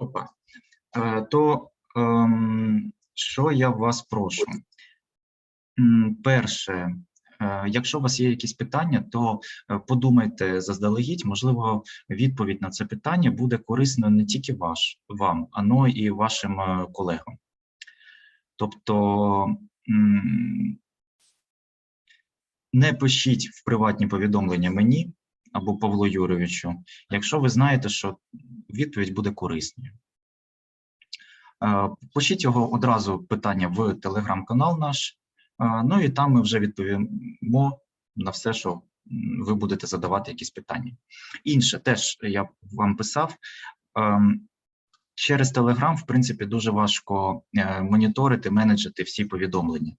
Опа. Е, То ем, що я вас прошу? Перше, е, якщо у вас є якісь питання, то е, подумайте заздалегідь, можливо, відповідь на це питання буде корисно не тільки ваш, вам, ано і вашим колегам. Тобто не пишіть в приватні повідомлення мені або Павлу Юровичу, якщо ви знаєте, що відповідь буде корисною. Е, Пишіть його одразу питання в телеграм-канал наш. е, Ну і там ми вже відповімо на все, що ви будете задавати якісь питання. Інше теж я вам писав. ем, Через Телеграм, в принципі, дуже важко е, моніторити, менеджити всі повідомлення.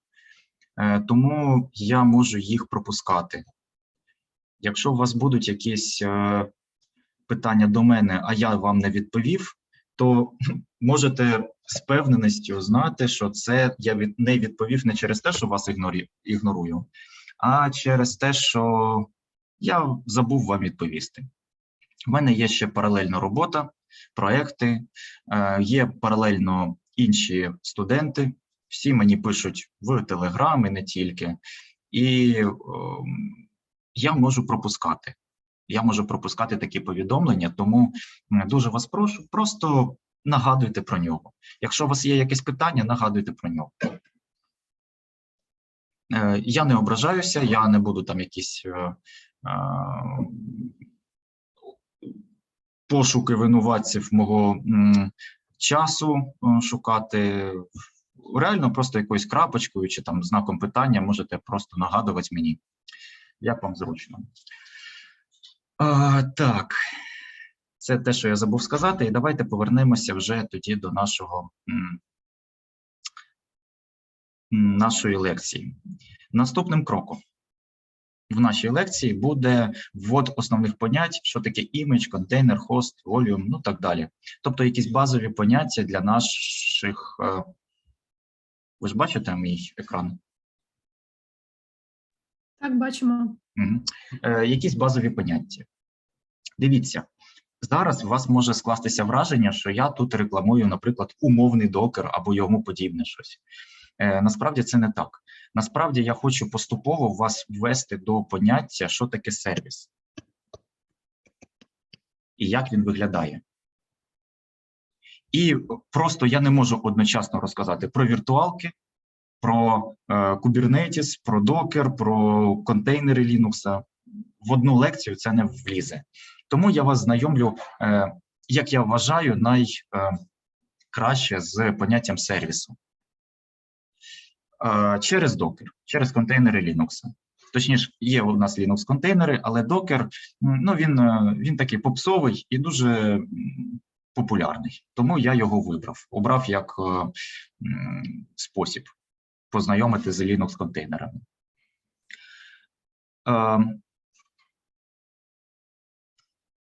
Тому я можу їх пропускати. Якщо у вас будуть якісь е, питання до мене, а я вам не відповів, то можете з певненістю знати, що це я від, не відповів не через те, що вас ігнорую, а через те, що я забув вам відповісти. У мене є ще паралельна робота, проекти, е, є паралельно інші студенти. Всі мені пишуть в Телеграм і не тільки. І ем, я можу пропускати. Я можу пропускати такі повідомлення, тому дуже вас прошу, просто нагадуйте про нього. Якщо у вас є якесь питання, нагадуйте про нього. Е, Я не ображаюся, я не буду там якісь е, е, пошуки винуватців мого часу шукати. Реально, просто якоюсь крапочкою чи там знаком питання можете просто нагадувати мені, як вам зручно. А, так, це те, що я забув сказати, і давайте повернемося вже тоді до нашого нашої лекції. Наступним кроком в нашій лекції буде ввод основних понять, що таке імідж, контейнер, хост, волюм, ну так далі. Тобто якісь базові поняття для наших. е, Ви ж бачите мій екран? Так, бачимо. Е, якісь базові поняття. Дивіться, зараз у вас може скластися враження, що я тут рекламую, наприклад, умовний докер або йому подібне щось. Е, насправді це не так. Насправді я хочу поступово вас ввести до поняття, що таке сервіс і як він виглядає. І просто я не можу одночасно розказати про віртуалки, про е, Kubernetes, про Docker, про контейнери Linux. В одну лекцію це не влізе. Тому я вас знайомлю, е, як я вважаю, найкраще з поняттям сервісу. Е, через Docker, через контейнери Linux. Точніше, є у нас Linux контейнери, але Docker, ну він, е, він такий попсовий і дуже популярний. Тому я його вибрав. Обрав як е, спосіб познайомити з Linux контейнерами. Е,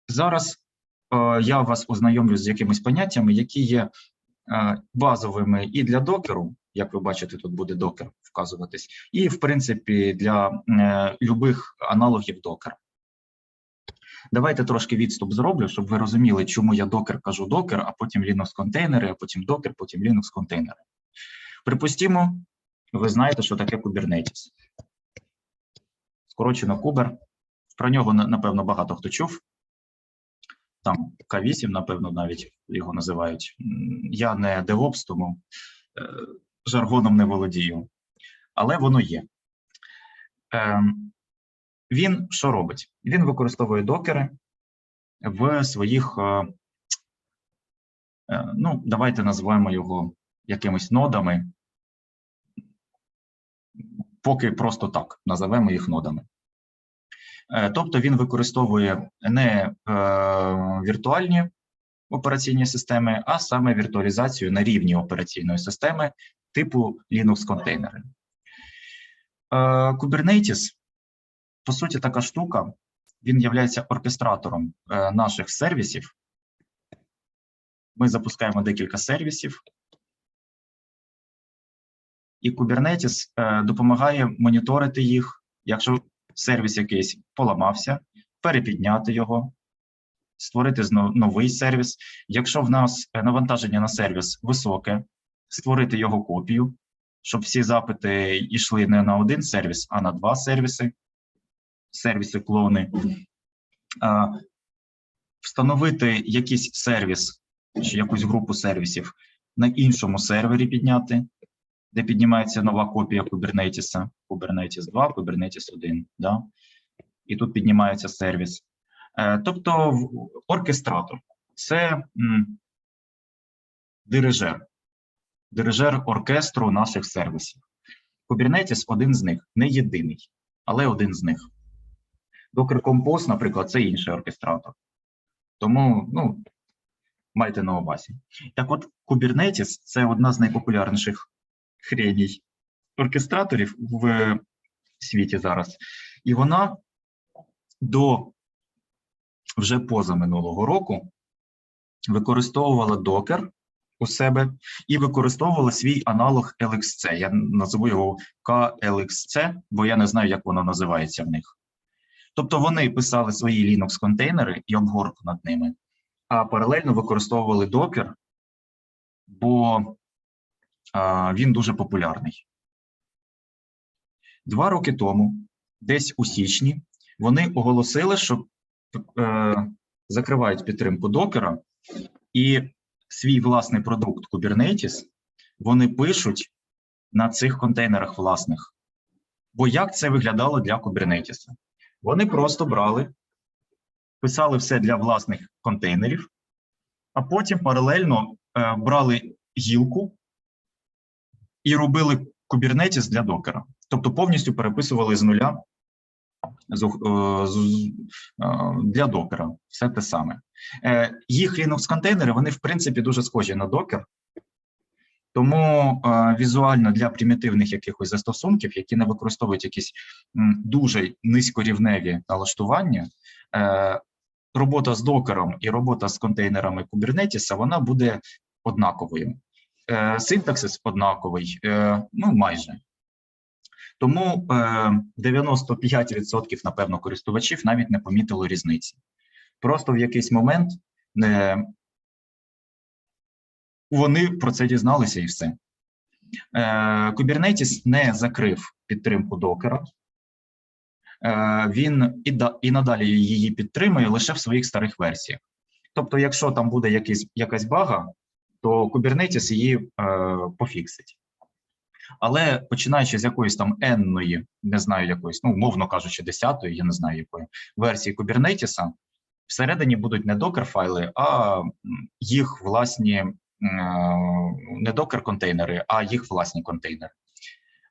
Зараз е, я вас ознайомлю з якимись поняттями, які є е, базовими і для докеру, як ви бачите, тут буде докер вказуватись, і в принципі для любих аналогів докера. Давайте трошки відступ зроблю, щоб ви розуміли, чому я докер кажу докер, а потім Linux контейнери, а потім докер, потім Linux контейнери. Припустімо, ви знаєте, що таке Kubernetes. Скорочено Kuber. Про нього, напевно, багато хто чув. Там К8, напевно, навіть його називають. Я не DevOps, тому е, жаргоном не володію. Але воно є. Ем, він що робить? Він використовує докери в своїх, е, е, ну, давайте назвемо його якимись нодами. Поки просто так називемо їх нодами. Е, Тобто він використовує не е, віртуальні операційні системи, а саме віртуалізацію на рівні операційної системи типу Linux контейнери. Е, Kubernetes, по суті, така штука, він є оркестратором наших сервісів. Ми запускаємо декілька сервісів, і Kubernetes е, допомагає моніторити їх, якщо сервіс якийсь поламався, перепідняти його, створити новий сервіс. Якщо в нас е, навантаження на сервіс високе, створити його копію, щоб всі запити йшли не на один сервіс, а на два сервіси, сервіси клони. Встановити якийсь сервіс чи якусь групу сервісів на іншому сервері підняти, де піднімається нова копія Kubernetes, Kubernetes 2, Kubernetes 1. Да? І тут піднімається сервіс. Е, Тобто оркестратор це дирижер, дирижер оркестру наших сервісів. Kubernetes один з них, не єдиний, але один з них. Docker Compose, наприклад, це інший оркестратор. Тому, ну, майте на увазі. Так от, Kubernetes – це одна з найпопулярніших хреній оркестраторів в світі зараз. І вона до вже поза минулого року використовувала Docker у себе і використовувала свій аналог LXC. Я назву його KLXC, бо я не знаю, як воно називається в них. Тобто вони писали свої Linux-контейнери і обгортку над ними, а паралельно використовували Docker, бо він дуже популярний. Два роки тому, десь у січні, вони оголосили, що е, закривають підтримку докера і свій власний продукт Kubernetes вони пишуть на цих контейнерах власних. Бо як це виглядало для Kubernetes? Вони просто брали, писали все для власних контейнерів, а потім паралельно е, брали гілку і робили Kubernetes для докера. Тобто повністю переписували з нуля е, е, для докера. Все те саме. Е, Їх Linux-контейнери, вони, в принципі, дуже схожі на докер. Тому візуально для примітивних якихось застосунків, які не використовують якісь дуже низькорівневі налаштування, робота з докером і робота з контейнерами Kubernetes, вона буде однаковою. Е, Синтаксис однаковий, е, ну майже. Тому е, 95% напевно користувачів навіть не помітили різниці. Просто в якийсь момент е, вони про це дізналися і все. Е, Kubernetes не закрив підтримку докера. Е, він і, і надалі її підтримує лише в своїх старих версіях. Тобто, якщо там буде якийсь, якась бага, то Kubernetes її е, пофіксить. Але починаючи з якоїсь там енної, не знаю якоїсь, ну, мовно кажучи, десятої, я не знаю якої, версії Kubernetes, всередині будуть не докер-файли, а їх власні е, не докер-контейнери, а їх власні контейнери.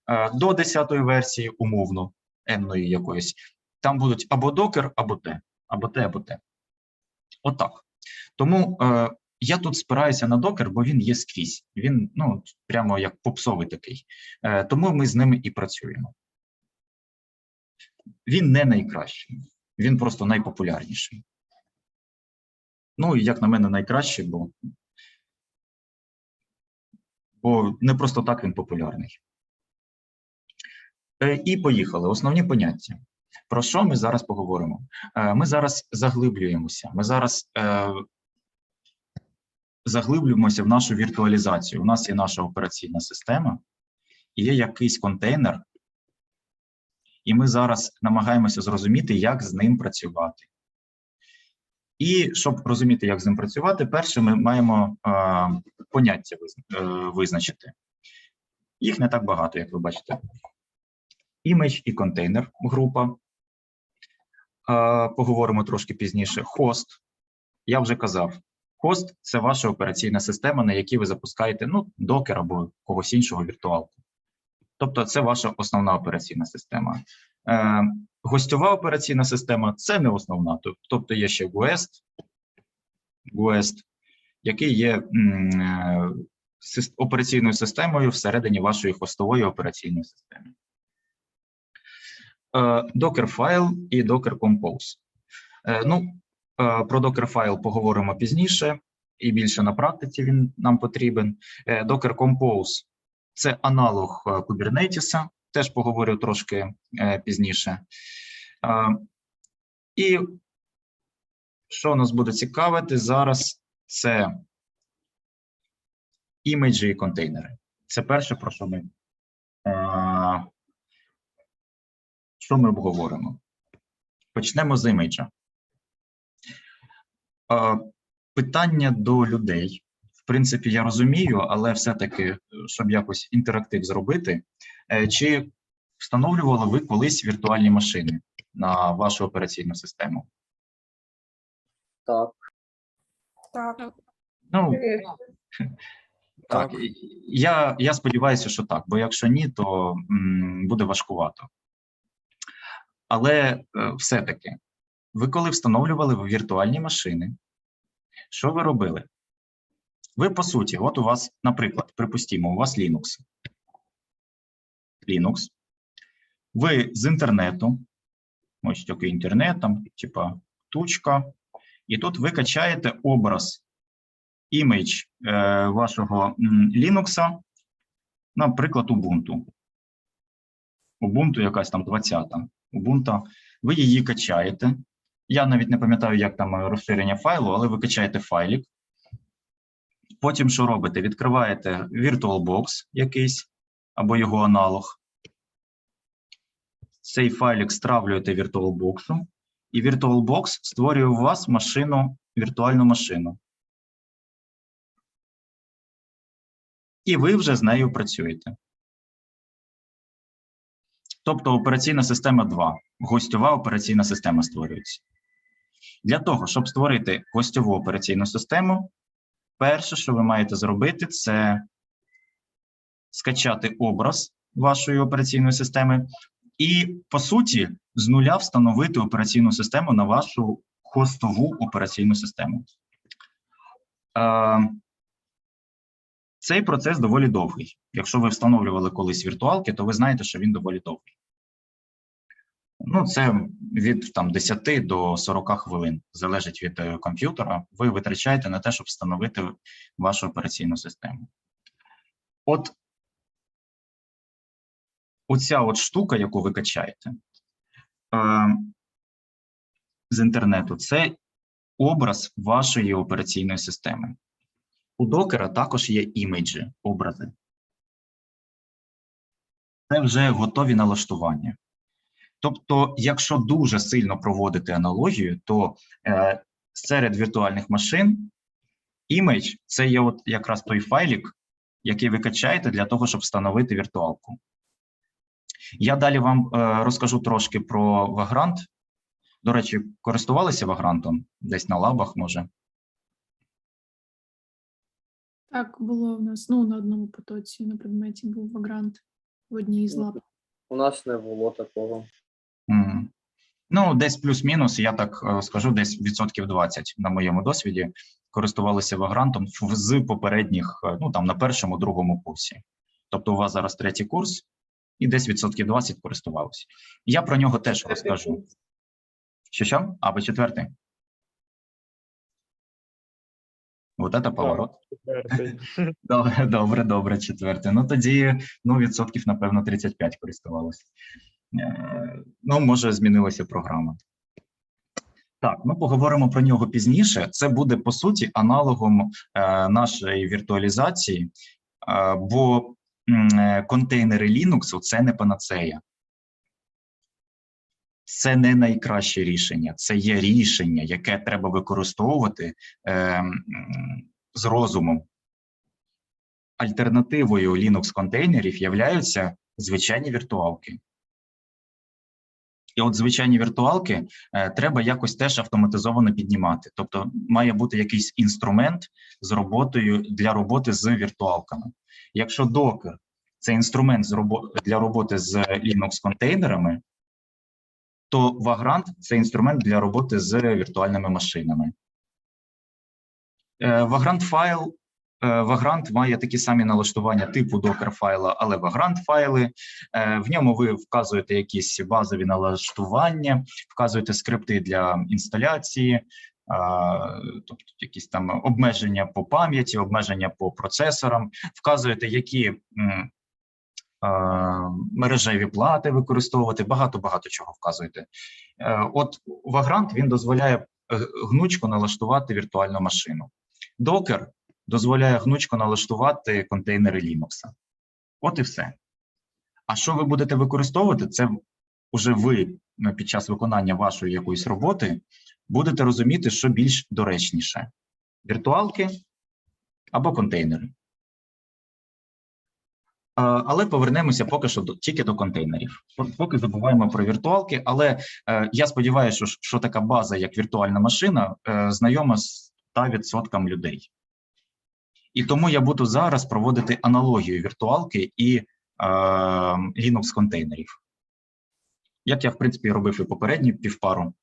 Е, До 10-ї версії, умовно, енної якоїсь, там будуть або докер, або те, або те, або те. Отак. Тому я тут спираюся на докер, бо він є скрізь. Він ну, прямо як попсовий такий. Е, тому ми з ними і працюємо. Він не найкращий, він просто найпопулярніший. Ну, і як на мене, найкращий, бо, бо не просто так він популярний. Е, і поїхали. Основні поняття. Про що ми зараз поговоримо? Е, Ми зараз заглиблюємося. Ми зараз е, заглиблюємося в нашу віртуалізацію. У нас є наша операційна система, є якийсь контейнер, і ми зараз намагаємося зрозуміти, як з ним працювати. І щоб розуміти, як з ним працювати, перше ми маємо е, поняття е, визначити. Їх не так багато, як ви бачите. Імідж і контейнер група. Е, поговоримо трошки пізніше. Хост. Я вже казав, хост це ваша операційна система, на якій ви запускаєте ну, докер або когось іншого віртуалку. Тобто, це ваша основна операційна система. Е, гостьова операційна система це не основна. Тобто є ще Guest, Guest який є м, е, операційною системою всередині вашої хостової операційної системи. Е, Dockerfile і Docker Compose. Е, Ну, про Dockerfile поговоримо пізніше, і більше на практиці він нам потрібен. Е, Docker Compose – це аналог е, Kubernetes, теж поговорю трошки е, пізніше. Е, І що нас буде цікавити зараз, це імеджі і контейнери. Це перше, про що ми, е, що ми обговоримо. Почнемо з імеджа. Е, питання до людей. В принципі, я розумію, але все-таки, щоб якось інтерактив зробити, е, чи встановлювали ви колись віртуальні машини на вашу операційну систему? Так. Так. Ну, Е, так, я, я сподіваюся, що так, бо якщо ні, то м, буде важкувато. Але е, все-таки, ви коли встановлювали віртуальні машини, що ви робили? Ви, по суті, от у вас, наприклад, припустімо, у вас Linux. Linux. Ви з інтернету, ось такий інтернет, там, типа тучка, і тут ви качаєте образ, імідж е, вашого Linux, наприклад, Ubuntu. Ubuntu якась там 20-та. Ubuntu. Ви її качаєте. Я навіть не пам'ятаю, як там е, розширення файлу, але ви качаєте файлик. Потім що робите? Відкриваєте VirtualBox якийсь або його аналог. Цей файлик стравлюєте VirtualBox, і VirtualBox створює у вас машину, віртуальну машину. І ви вже з нею працюєте. Тобто операційна система 2, гостьова операційна система створюється. Для того, щоб створити гостьову операційну систему, перше, що ви маєте зробити, це скачати образ вашої операційної системи і, по суті, з нуля встановити операційну систему на вашу хостову операційну систему. Е, Цей процес доволі довгий. Якщо ви встановлювали колись віртуалки, то ви знаєте, що він доволі довгий. Ну, це від там, 10 до 40 хвилин, залежить від е, комп'ютера. Ви витрачаєте на те, щоб встановити вашу операційну систему. От оця от штука, яку ви качаєте е, з інтернету, це образ вашої операційної системи. У докера також є іміджі, образи. Це вже готові налаштування. Тобто, якщо дуже сильно проводити аналогію, то е, серед віртуальних машин імідж це є от якраз той файлик, який ви качаєте для того, щоб встановити віртуалку. Я далі вам е, розкажу трошки про Vagrant. До речі, користувалися Vagrant десь на лабах, може. Так, було у нас ну, на одному потоці на предметі був вагрант в одній із лап. У нас не було такого. Ну, десь плюс-мінус, я так е, скажу, десь відсотків 20 на моєму досвіді користувалися вагрантом з попередніх, е, ну там на першому, другому курсі. Тобто, у вас зараз третій курс, і десь відсотків 20 користувалися. Я про нього теж розкажу. Що що? А ви четвертий? Вот это поворот. Добре, добре, добре, четверте. Ну тоді ну, відсотків, напевно, 35 користувалося. Е, Ну, може, змінилася програма. Так, ми поговоримо про нього пізніше. Це буде по суті аналогом е, нашої віртуалізації, е, бо контейнери Linux це не панацея. Це не найкраще рішення, це є рішення, яке треба використовувати е, з розумом альтернативою Linux контейнерів являються звичайні віртуалки. І от звичайні віртуалки е, треба якось теж автоматизовано піднімати. Тобто має бути якийсь інструмент з роботою для роботи з віртуалками. Якщо Docker – це інструмент для роботи з Linux контейнерами, то Vagrant – це інструмент для роботи з віртуальними машинами. Е, Vagrant файл Vagrant має такі самі налаштування типу Docker файла, але Vagrant файли. Е, В ньому ви вказуєте якісь базові налаштування, вказуєте скрипти для інсталяції, тобто якісь там обмеження по пам'яті, обмеження по процесорам, вказуєте, які мережеві плати використовувати, багато-багато чого вказуєте. Е, От Vagrant він дозволяє гнучко налаштувати віртуальну машину. Docker дозволяє гнучко налаштувати контейнери Linux. От і все. А що ви будете використовувати, це уже ви е, під час виконання вашої якоїсь роботи будете розуміти, що більш доречніше: віртуалки або контейнери. Але повернемося поки що до, тільки до контейнерів. Поки забуваємо про віртуалки, але е, я сподіваюся, що, така база, як віртуальна машина, е, знайома з 100% людей. І тому я буду зараз проводити аналогію віртуалки і е, Linux контейнерів. Як я, в принципі, робив і попередню півпару.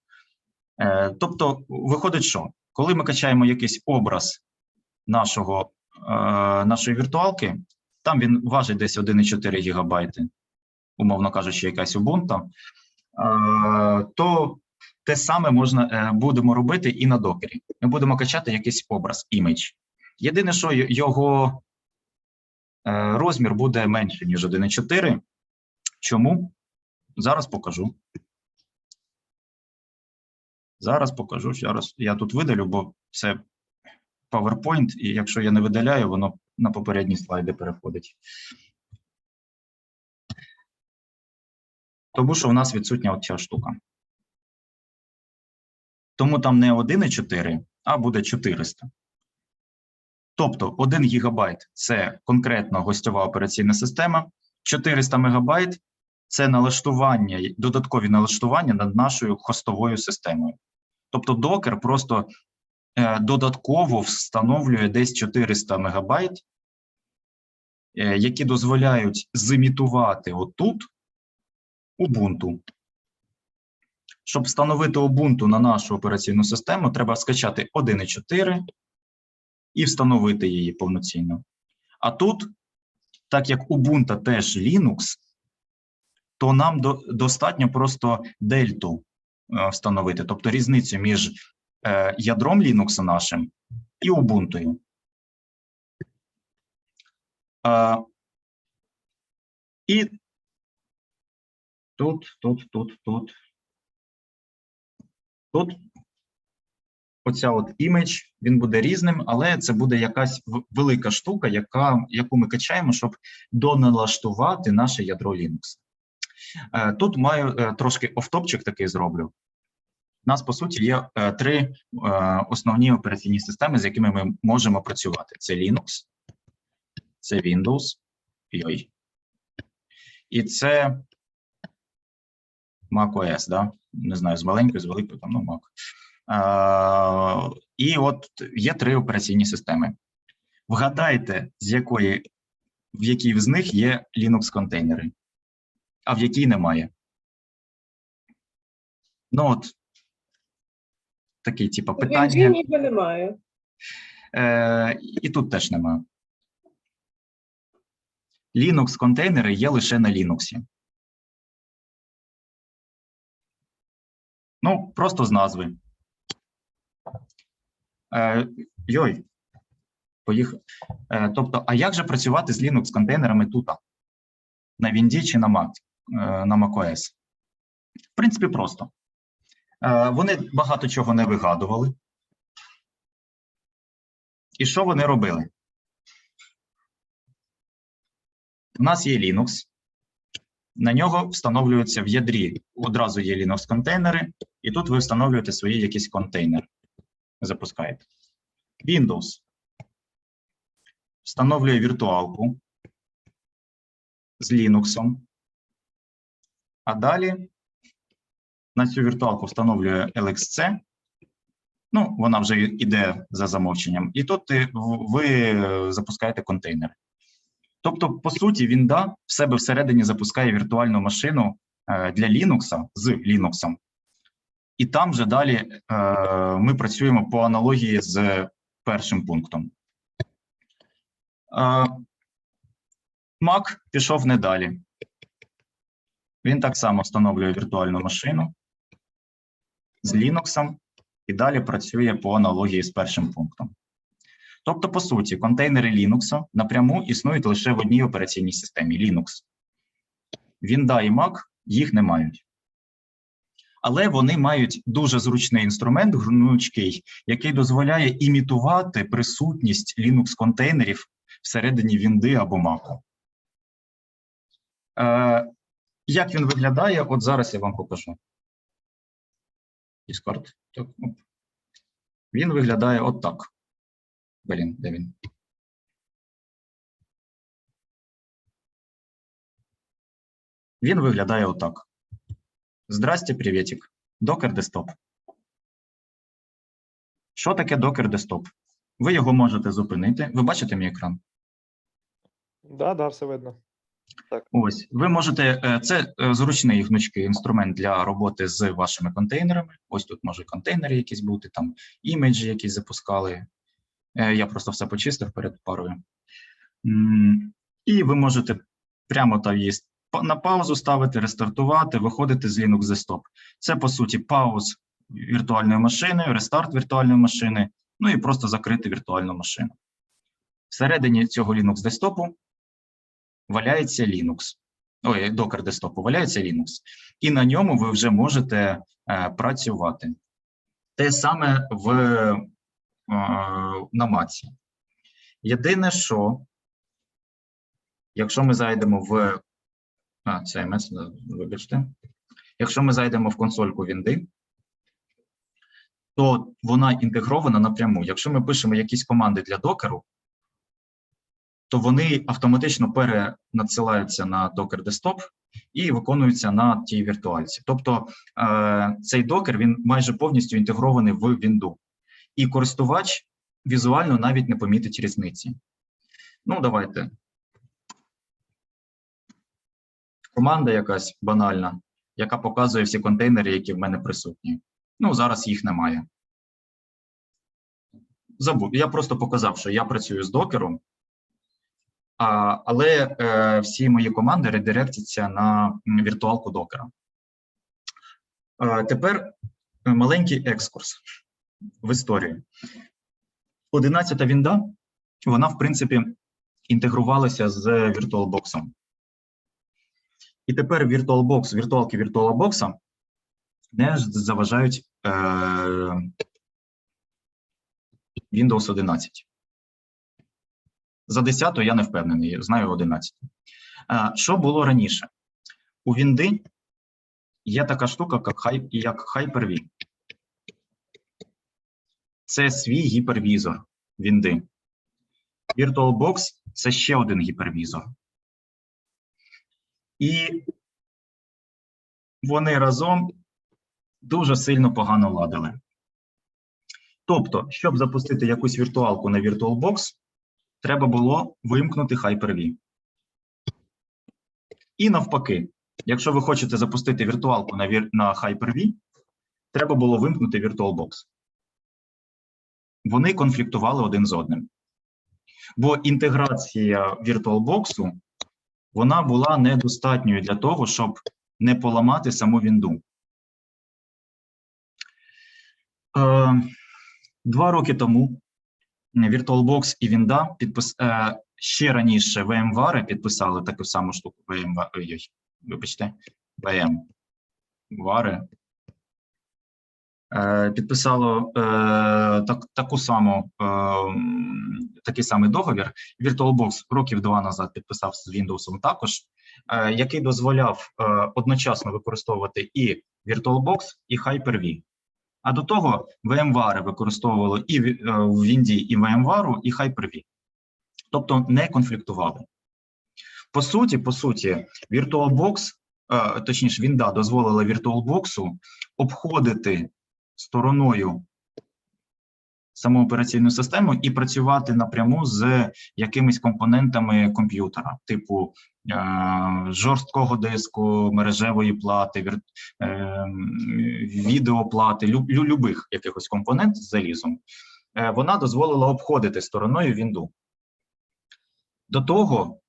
Е, тобто, виходить, що коли ми качаємо якийсь образ нашого, е, нашої віртуалки, там він важить десь 1,4 гігабайти, умовно кажучи, якась Ubuntu, е, то те саме можна е, будемо робити і на докері. Ми будемо качати якийсь образ, імідж. Єдине, що його е, розмір буде менше, ніж 1,4. Чому? Зараз покажу. Зараз покажу. Зараз я тут видалю, бо це PowerPoint, і якщо я не видаляю, воно на попередні слайди переходить. Тому що в нас відсутня от ця штука. Тому там не 1,4, а буде 400. Тобто 1 гігабайт це конкретно гостьова операційна система, 400 мегабайт це налаштування, додаткові налаштування над нашою хостовою системою. Тобто Docker просто е, додатково встановлює десь 400 мегабайт, е, які дозволяють зимітувати отут Ubuntu. Щоб встановити Ubuntu на нашу операційну систему, треба скачати 1.4 і встановити її повноцінно. А тут, так як Ubuntu теж Linux, то нам до, достатньо просто дельту е, встановити, тобто різницю між е, ядром Linux нашим і Ubuntu. Е, і тут, тут, тут, тут. Тут оця от імідж, він буде різним, але це буде якась велика штука, яка, яку ми качаємо, щоб доналаштувати наше ядро Linux. Е, Тут маю е, трошки офтопчик такий зроблю. У нас, по суті, є е, три основні операційні системи, з якими ми можемо працювати: це Linux, це Windows, йой, і це macOS, да? не знаю, з маленькою, з великою, там, ну, Mac. І от є три операційні системи. Вгадайте, з якої, в якій з них є Linux-контейнери, а в якій немає. Ну, от такі, типу, питання. Ніби немає. Е, і тут теж немає. Linux-контейнери є лише на Linux. Ну, просто з назви. Е, йой. Поїхав. Е, тобто, а як же працювати з Linux-контейнерами тут? На Вінді чи на Mac, е, на macOS? В принципі, просто. Вони багато чого не вигадували. І що вони робили? У нас є Linux, на нього встановлюється в ядрі. Одразу є Linux контейнери, і тут ви встановлюєте свої якісь контейнери. Запускаєте. Windows встановлює віртуалку з Linux. А далі на цю віртуалку встановлює LXC. Ну, вона вже йде за замовченням. І тут ти- ви е, запускаєте контейнери. Тобто, по суті, він в себе всередині запускає віртуальну машину е, для Linux з Linux. І там вже далі е, ми працюємо по аналогії з першим пунктом. Е, Mac пішов не далі. Він так само встановлює віртуальну машину з Linux і далі працює по аналогії з першим пунктом. Тобто, по суті, контейнери Linux напряму існують лише в одній операційній системі Linux. Windows і Mac їх не мають. Але вони мають дуже зручний інструмент, гнучкий, який дозволяє імітувати присутність Linux-контейнерів всередині Вінди або Mac. Е, як він виглядає? От зараз я вам покажу. Discord. Так, оп. Він виглядає от так. Блін, де він? Він виглядає отак. Здрасте, привітик. Docker Desktop. Що таке Docker Desktop? Ви його можете зупинити. Ви бачите мій екран? Да, да, все видно. Ось, ви можете, е, це е, зручний гнучкий інструмент для роботи з вашими контейнерами. Ось тут може контейнери якісь бути, там імеджі якісь запускали. Е, Я просто все почистив перед парою. І ви можете прямо там є на паузу ставити, рестартувати, виходити з Linux Desktop. Це по суті пауз віртуальної машини, рестарт віртуальної машини, ну і просто закрити віртуальну машину. Всередині цього Linux Desktop валяється Linux. Ой, Docker десктопу валяється Linux. І на ньому ви вже можете е, працювати. Те саме в, е, на Маці. Єдине, що якщо ми зайдемо в. А, це MS, вибачте. Якщо ми зайдемо в консольку Вінди, то вона інтегрована напряму. Якщо ми пишемо якісь команди для докеру, то вони автоматично перенадсилаються на Docker Desktop і виконуються на тій віртуальці. Тобто е, цей докер він майже повністю інтегрований в Windows. І користувач візуально навіть не помітить різниці. Ну, давайте. Команда якась банальна, яка показує всі контейнери, які в мене присутні. Ну, зараз їх немає. Забув. Я просто показав, що я працюю з докером, а, але е, всі мої команди редиректяться на віртуалку докера. Е, тепер маленький екскурс в історію. 11-та вінда, вона, в принципі, інтегрувалася з VirtualBox. І тепер VirtualBox, віртуалки VirtualBox не заважають е, Windows 11. За 10 я не впевнений, знаю 11. А, Що було раніше? У Вінди є така штука, як Hyper-V. Це свій гіпервізор Вінди. VirtualBox – це ще один гіпервізор. І вони разом дуже сильно погано ладили. Тобто, щоб запустити якусь віртуалку на VirtualBox, треба було вимкнути Hyper-V. І навпаки, якщо ви хочете запустити віртуалку на, на Hyper-V, треба було вимкнути VirtualBox. Вони конфліктували один з одним. Бо інтеграція VirtualBox вона була недостатньою для того, щоб не поламати саму Вінду. Е, два роки тому VirtualBox і Вінда підпис... е, ще раніше VMware підписали таку саму штуку VMware, вибачте, VMware. Е, підписало е, так, таку саму, е, такий самий договір. VirtualBox років два назад підписав з Windows також, який дозволяв одночасно використовувати і VirtualBox, і Hyper-V. А до того VMware використовувало і в Вінді, і VMware, і Hyper-V. Тобто не конфліктували. По суті, по суті, VirtualBox, точніше, Вінда дозволила VirtualBox обходити стороною саму операційну систему і працювати напряму з якимись компонентами комп'ютера, типу е, жорсткого диску, мережевої плати, е, відеоплати, люб, лю- любих якихось компонент з залізом. Е, вона дозволила обходити стороною Вінду. До того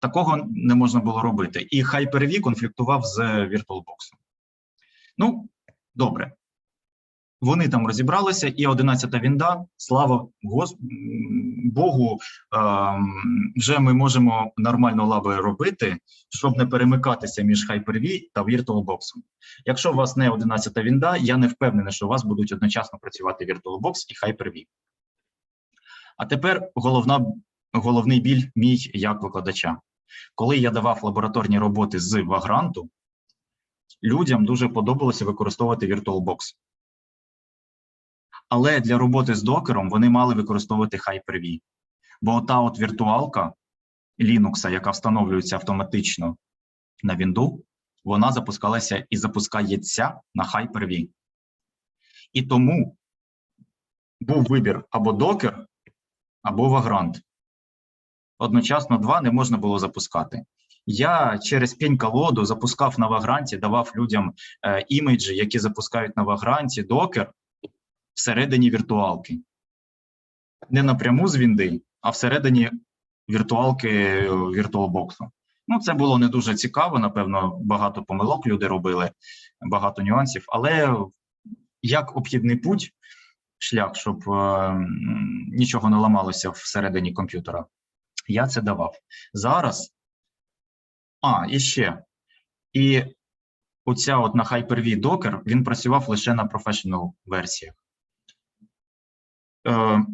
такого не можна було робити. І Hyper-V конфліктував з VirtualBox. Ну, добре. Вони там розібралися, і 11-та вінда, слава Гос... Богу, ем, вже ми можемо нормально лаби робити, щоб не перемикатися між Hyper-V та VirtualBox. Якщо у вас не 11-та вінда, я не впевнений, що у вас будуть одночасно працювати VirtualBox і Hyper-V. А тепер головна, головний біль мій як викладача. Коли я давав лабораторні роботи з Вагранту, людям дуже подобалося використовувати VirtualBox. Але для роботи з докером вони мали використовувати Hyper-V. Бо та от віртуалка Linux, яка встановлюється автоматично на Windows, вона запускалася і запускається на Hyper-V. І тому був вибір або докер, або Vagrant. Одночасно два не можна було запускати. Я через пінь колоду запускав на Вагранті, давав людям е, іміджі, які запускають на Вагранті докер всередині віртуалки. Не напряму з Вінди, а всередині віртуалки е, VirtualBox. Ну, це було не дуже цікаво. Напевно, багато помилок люди робили, багато нюансів. Але як обхідний путь, шлях, щоб е, нічого не ламалося всередині комп'ютера, я це давав. Зараз. А, і ще. І оця от на Hyper-V Docker, він працював лише на professional версіях. Е,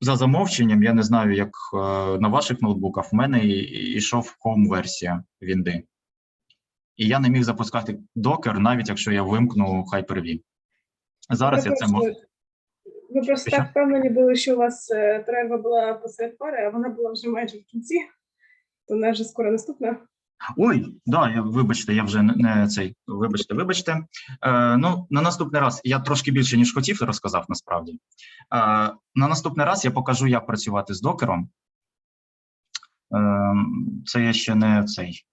за замовченням, я не знаю, як е, на ваших ноутбуках, в мене йшов home-версія Вінди. І я не міг запускати Docker, навіть якщо я вимкну Hyper-V. Зараз я це можу. Ви просто так впевнені були, що у вас е, перерва була посеред пари, а вона була вже майже в кінці, то вона вже скоро наступна. Ой, да, я, вибачте, я вже не, не цей. Вибачте, вибачте. Е, ну, на наступний раз я трошки більше, ніж хотів, розказав насправді. Е, на наступний раз я покажу, як працювати з докером. Е, це я ще не цей.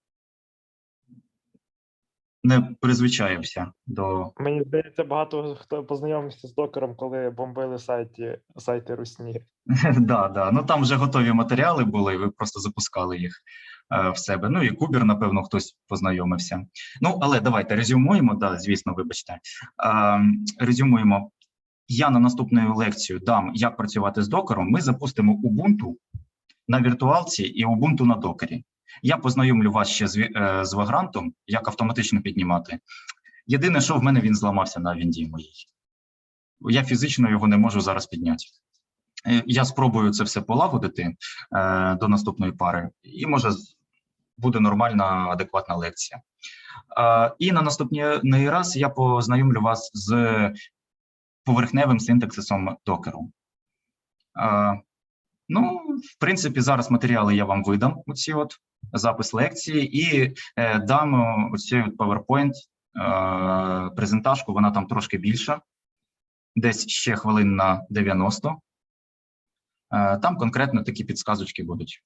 Не призвичаєвся до. Мені здається, багато хто познайомився з докером, коли бомбили сайті, сайти Русні. Да, да. Ну там вже готові матеріали були, ви просто запускали їх в себе. Ну і Кубер, напевно, хтось познайомився. Ну, але давайте резюмуємо. Да, звісно, вибачте. Е, резюмуємо. Я на наступну лекцію дам, як працювати з докером. Ми запустимо Ubuntu на віртуалці і Ubuntu на докері. Я познайомлю вас ще з, е, з Vagrant, як автоматично піднімати. Єдине, що в мене він зламався на вінді моїй. Я фізично його не можу зараз підняти. Е, Я спробую це все полагодити е, до наступної пари, і може буде нормальна, адекватна лекція. І на наступний раз я познайомлю вас з поверхневим синтаксисом докеру. Ну, в принципі, зараз матеріали я вам видам, оці от запис лекції, і е, дам оцей PowerPoint е, презентажку, вона там трошки більша, десь ще хвилин на 90. Е, Там конкретно такі підсказочки будуть.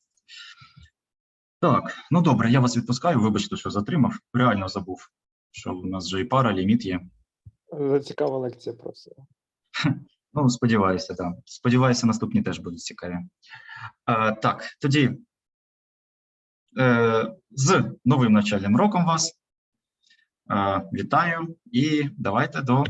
Так, ну добре, я вас відпускаю. Вибачте, що затримав. Реально забув, що у нас вже і пара, ліміт є. Е, Цікава лекція просто. Ну, сподіваюся, так. Да. Сподіваюся, наступні теж будуть цікаві. Е, так, тоді е, з новим навчальним роком вас. Е, вітаю і давайте до